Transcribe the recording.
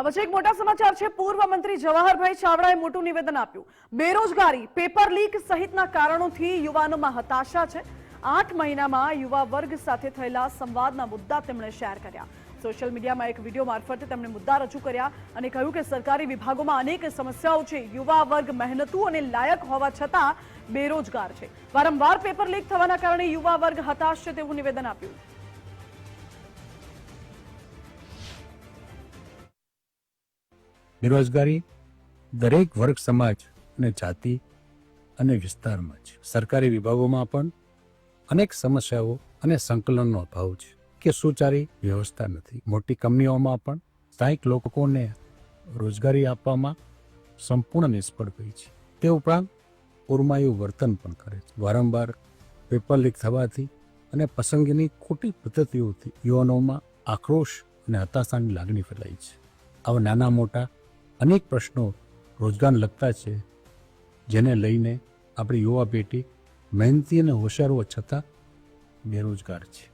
હવે એક મોટા સમાચાર છે. પૂર્વ મંત્રી જવાહરભાઈ ચાવડાએ મોટું નિવેદન આપ્યું. બેરોજગારી, પેપર લીક સહિતના કારણોથી યુવાનોમાં હતાશા છે. આઠ મહિનામાં યુવા વર્ગ સાથે થયેલા સંવાદના મુદ્દા તેમણે શેર કર્યા. સોશિયલ મીડિયામાં એક વીડિયો મારફતે તેમણે મુદ્દા રજૂ કર્યા અને કહ્યું કે સરકારી વિભાગોમાં અનેક સમસ્યાઓ છે. યુવા વર્ગ મહેનતુ અને લાયક હોવા છતાં બેરોજગાર છે. વારંવાર પેપર લીક થવાના કારણે યુવા વર્ગ હતાશ છે તેવું નિવેદન આપ્યું. બેરોજગારી દરેક વર્ગ સમાજ અને જાતિ અને વિસ્તારમાં છે. સરકારી વિભાગોમાં પણ અનેક સમસ્યાઓ અને સંકલનનો અભાવ છે કે સુચારી વ્યવસ્થા નથી. મોટી કંપનીઓમાં પણ સ્થાનિક લોકોને રોજગારી આપવામાં સંપૂર્ણ નિષ્ફળ ગઈ છે. તે ઉપરાંત ઓરમાયું વર્તન પણ કરે છે. વારંવાર પેપર લીક થવાથી અને પસંદગીની ખોટી પદ્ધતિઓથી યુવાનોમાં આક્રોશ અને હતાશાની લાગણી ફેલાઈ છે. આવા નાના મોટા અનેક પ્રશ્નો રોજગાર લગતા છે, જેને લઈને આપણી યુવા પેઢી મહેનતી અને હોશિયાર હોવા છતાં બેરોજગાર છે.